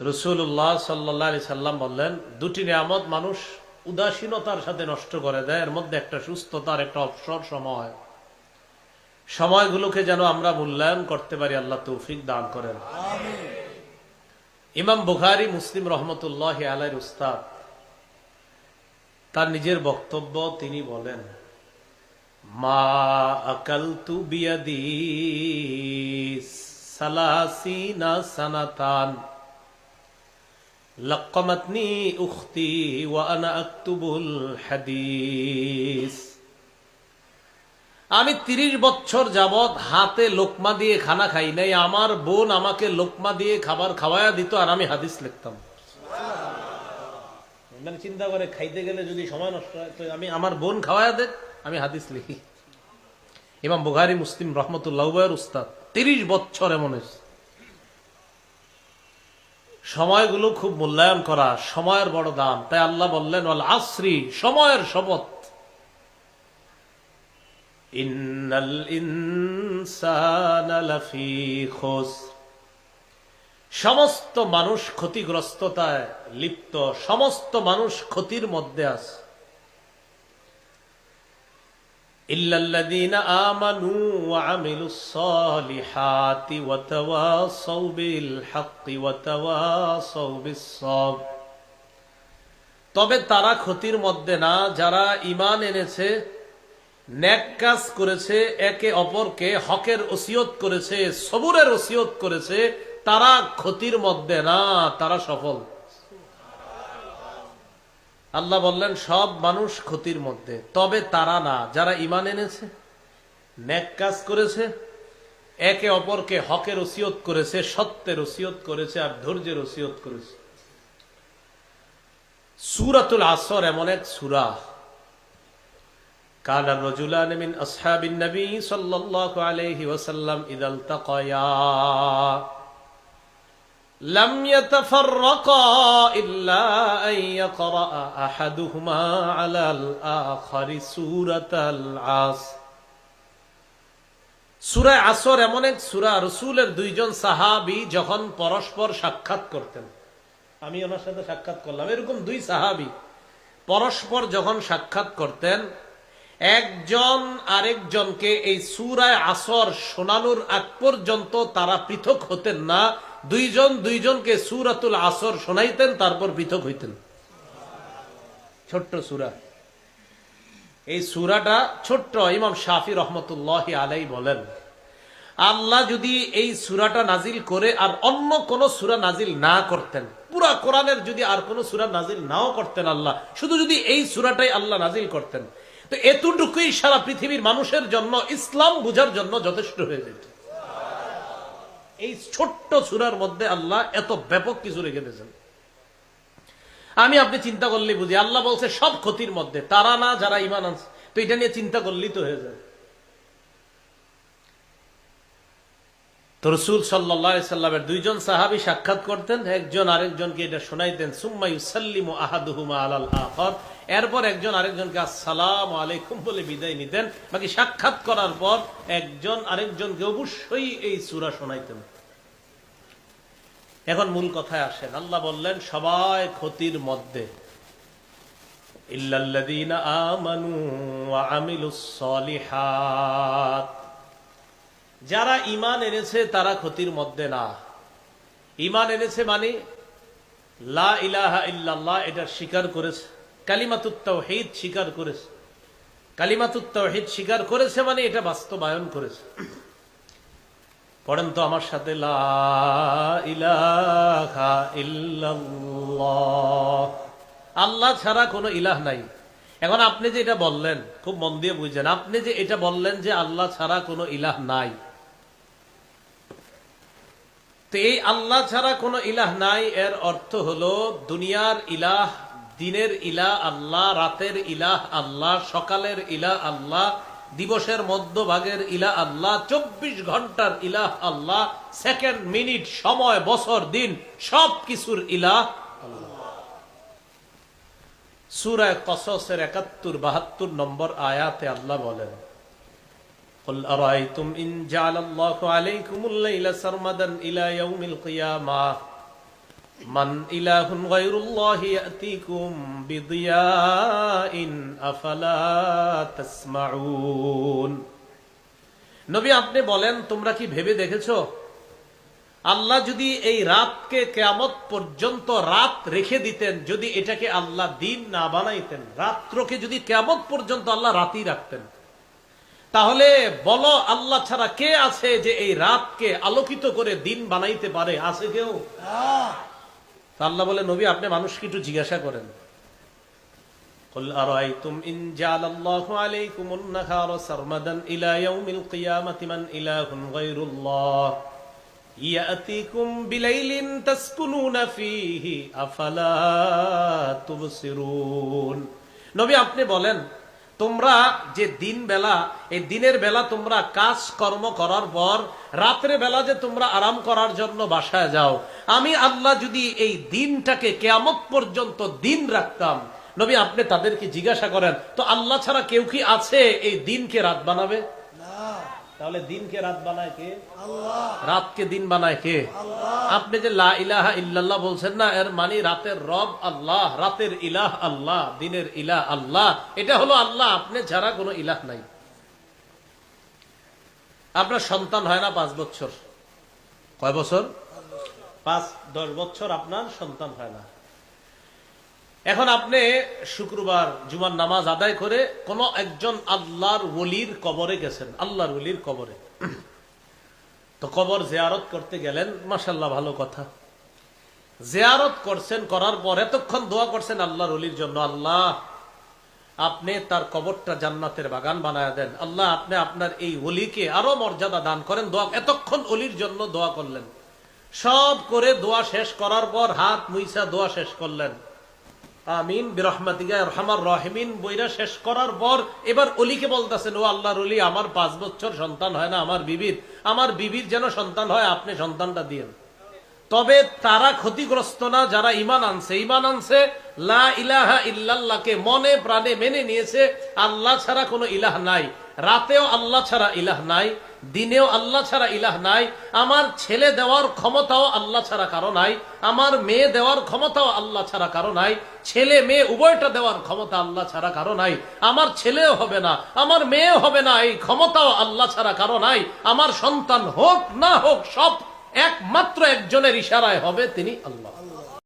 রসুল্লাহ সাল্লাহ সাল্লাম বললেন, দুটি নিয়ামত মানুষ উদাসীনতার সাথে নষ্ট করে দেয়, এর মধ্যে একটা সুস্থতার, একটা অবসর সময়। সময়গুলোকে যেন আমরা মূল্যায়ন করতে পারি, আল্লাহ তৌফিক দান করেন। ইমাম বুখারি, মুসলিম রহমতুল্লাহ আলাই উস্তাদ, তার নিজের বক্তব্য তিনি বলেন, মা আকাল তু বিয়াদি সালাসিনা সানাতান। লক্কমাতনি উখতি আমি ৩০ বছর যাবৎ হাতে লোকমা দিয়ে খানা খাই নাই, আমার বোন আমাকে লোকমা দিয়ে খাবার খাওয়ায়া দিত আর আমি হাদিস লিখতাম। মানে চিন্তা করে খাইতে গেলে যদি সময় নষ্ট হয়, তো আমি আমার বোন খাওয়ায়া দেখ আমি হাদিস লিখি। এবং বুঘারি মুসলিম রহমতুল্লাহ উস্তাদ, তিরিশ বছর এমন হয়েছে। সময়গুলো খুব মূল্যায়ন করা, সময়ের বড় দাম। তাই আল্লাহ বললেন, ওয়াল আসরি, সময়ের শপথ। সমস্ত মানুষ ক্ষতিগ্রস্ততায় লিপ্ত, সমস্ত মানুষ ক্ষতির মধ্যে আছে। তবে তারা ক্ষতির মধ্যে না, যারা ইমান এনেছে, ন্যাক কাজ করেছে, একে অপরকে হকের ওসিয়ত করেছে, সবুরের ওসিয়ত করেছে, তারা ক্ষতির মধ্যে না, তারা সফল। আল্লাহ বললেন, সব মানুষ ক্ষতির মধ্যে। তবে তারা না, যারা ইমান এনেছে ন্যাক কাজ করেছে, একে অপরকে হকের ওসিয়ত করেছে, সত্যের ওসিয়ত করেছে আর ধৈর্যের ওসিয়ত করেছে। সুরাতুল আসর এমন এক সুরা। কালা রজুলান لم يتفرقا إلا أن يقرأ أحدهما على الآخر سورة العصر সুরায় আসর এমন এক সুরা রসুলের দুইজন সাহাবি যখন পরস্পর সাক্ষাৎ করতেন আমি ওনার সাথে সাক্ষাৎ করলাম এরকম দুই সাহাবি পরস্পর যখন সাক্ষাৎ করতেন একজন আরেকজনকে এই সুরায় আসর শোনানোর আগ পর্যন্ত তারা পৃথক হতেন না দুইজন দুইজনকে সুরাতুল আসর শোনাইতেন, তারপর পৃথক হইতেন। ছোট্ট সুরা। এই সুরাটা ছোট্ট ইমাম শাফি রহমতুল্লাহ আলাই বলেন, আল্লাহ যদি এই সুরাটা নাজিল করে আর অন্য কোন সুরা নাজিল না করতেন, পুরা কোরআনের যদি আর কোন সুরা নাজিল নাও করতেন আল্লাহ, শুধু যদি এই সুরাটাই আল্লাহ নাজিল করতেন, তো এতটুকুই সারা পৃথিবীর মানুষের জন্য, ইসলাম বুঝার জন্য যথেষ্ট হয়ে যেত। এই ছোট্ট সুরার মধ্যে আল্লাহ এত ব্যাপক কিছু রেখে দিয়েছেন। আমি আপনি চিন্তা করলে বুঝি, আল্লাহ বলছে সব ক্ষতির মধ্যে, তারা না, যারা ইমান আনছে, তো এটা নিয়ে চিন্তা করলেই তো হয়ে যায়। তো রসুল সাল্লামের দুইজন সাহাবি সাক্ষাৎ করতেন, একজন আরেকজনকে এটা শোনাইতেন সুম্মাই আহাদুহুমা আলাল আখর। এরপর একজন আরেকজনকে আসসালাম আলাইকুম বলে বিদায় নিতেন। বাকি সাক্ষাৎ করার পর একজন আরেকজনকে অবশ্যই এই সুরা শোনাইতেন। এখন মূল কথায় আসেন। আল্লাহ বললেন, সবাই ক্ষতির মধ্যে। ইল্লাল্লাযীনা আমানু আমিলুস সলিহাত। যারা ইমান এনেছে, তারা ক্ষতির মধ্যে না। ইমান এনেছে মানে লা ইলাহা ইল্লাল্লাহ, এটা স্বীকার করেছে। কালিমাতুত তাওহীদ স্বীকার করেছে। কালিমাতুত তাওহীদ স্বীকার করেছে মানে এটা বাস্তবায়ন করেছে। পড়েন তো আমার সাথে, লা ইলাহা ইল্লাল্লাহ। আল্লাহ ছাড়া কোনো ইলাহ নাই। এখন আপনি যে এটা বললেন, খুব মন দিয়ে বুঝছেন আপনি যে এটা বললেন যে আল্লাহ ছাড়া কোনো ইলাহ নাই। তো এই আল্লাহ ছাড়া কোনো ইলাহ নাই। এর অর্থ হলো, দুনিয়ার ইলাহ, দিনের ইলাহ আল্লাহ, রাতের ইলাহ আল্লাহ, সকালের ইলাহ আল্লাহ, দিবসের মধ্যভাগের ইলাহ আল্লাহ, চব্বিশ ঘণ্টার ইলাহ আল্লাহ, সেকেন্ড মিনিট, সময়, বছর, দিন সব কিছুর ইলাহ সুরায় কসসের একাত্তর, বাহাত্তর নম্বর আয়াতে আল্লাহ বলেন قل أرأيتم إن جعل الله عليكم الليل سرمدا إلى يوم القيامة মান ইলাহুন গায়রুল্লাহি ইয়াতিকুম বিদিয়াইন আফালা তাসমাউন নবী আপনি বলেন তোমরা কি ভেবে দেখেছো আল্লাহ যদি এই রাতকে কেয়ামত পর্যন্ত রাত রেখে দিতেন যদি এটাকে আল্লাহ দিন না বানাইতেন রাত্রকে যদি কেয়ামত পর্যন্ত আল্লাহ রাতই রাখতেন তাহলে বলো, আল্লাহ ছাড়া কে আছে যে এই রাতকে আলোকিত করে দিন বানাইতে পারে? আছে কেউ? আল্লাহ বলে, নবী, আপনি মানুষকে একটু জিজ্ঞাসা করেন। নবী, আপনি বলেন তোমরা যে দিন বেলা, এই দিনের বেলা তোমরা কাজ কর্ম করার পর, রাত্রে বেলা যে তোমরা আরাম করার জন্য বাসায় যাও, আমি আল্লাহ যদি এই দিনটাকে কেয়ামত পর্যন্ত দিন রাখতাম, নবী আপনি তাদেরকে জিজ্ঞাসা করেন, তো আল্লাহ ছাড়া কেউ কি আছে এই দিনকে রাত বানাবে? তাহলে দিনকে রাত বানায় কে? রাতকে দিন বানায় কে? আপনি যে লা ইলাহা ইল্লাল্লাহ বলছেন না এর মানে রাতের রব আল্লাহ রাতের ইলাহ আল্লাহ দিনের ইলাহ আল্লাহ। এটা হলো আল্লাহ আপনি ছাড়া কোনো ইলাহ নাই। আপনার সন্তান হয় না পাঁচ বছর। কয় বছর? পাঁচ দশ বছর আপনার সন্তান হয় না। এখন আপনি শুক্রবার জুমার নামাজ আদায় করে কোন একজন আল্লাহর ওলির কবরে গেছেন, আল্লাহর ওলির কবরে। তো কবর জেয়ারত করতে গেলেন মাসাল্লাহ ভালো কথা। জিয়ারত করছেন, করার পর এতক্ষণ দোয়া করছেন আল্লাহর ওলির জন্য, আল্লাহ, আপনি তার কবরটা জান্নাতের বাগান বানায় দেন। আল্লাহ, আপনি আপনার এই অলিকে আরও মর্যাদা দান করেন, দোয়া, এতক্ষণ অলির জন্য দোয়া করলেন। সব করে দোয়া শেষ করার পর হাত মুইসা দোয়া শেষ করলেন। আমিন রহমার রহমিন, বইরা শেষ করার পর এবার অলিকে বলতেছেন, ও আল্লাহর অলি, আমার পাঁচ বছর সন্তান হয় না আমার বিবির। আমার বিবির যেন সন্তান হয়, আপনি সন্তানটা দিয়ে তবে তারা ক্ষতিগ্রস্ত না, যারা ইমান আনছে। ইমান আনছে, লা ইলাহা ইল্লাল্লাহকে মনে প্রাণে মেনে নিয়েছে, আল্লাহ ছাড়া কোনো ইলাহ নাই। রাতেও আল্লাহ ছাড়া ইলাহ নাই, দিনেও আল্লাহ ছাড়া ইলাহ নাই, আমার ছেলে দেওয়ার ক্ষমতাও আল্লাহ ছাড়া কারও নাই, আমার মেয়ে দেওয়ার ক্ষমতাও আল্লাহ ছাড়া কারও নাই, ছেলে মেয়ে উভয়টা দেওয়ার ক্ষমতা আল্লাহ ছাড়া কারও নাই, আমার ছেলেও হবে না, আমার মেয়েও হবে না, এই ক্ষমতাও আল্লাহ ছাড়া কারও নাই, আমার সন্তান হোক না হোক, সব একমাত্র একজনের ইশারায় হবে তিনি আল্লাহ।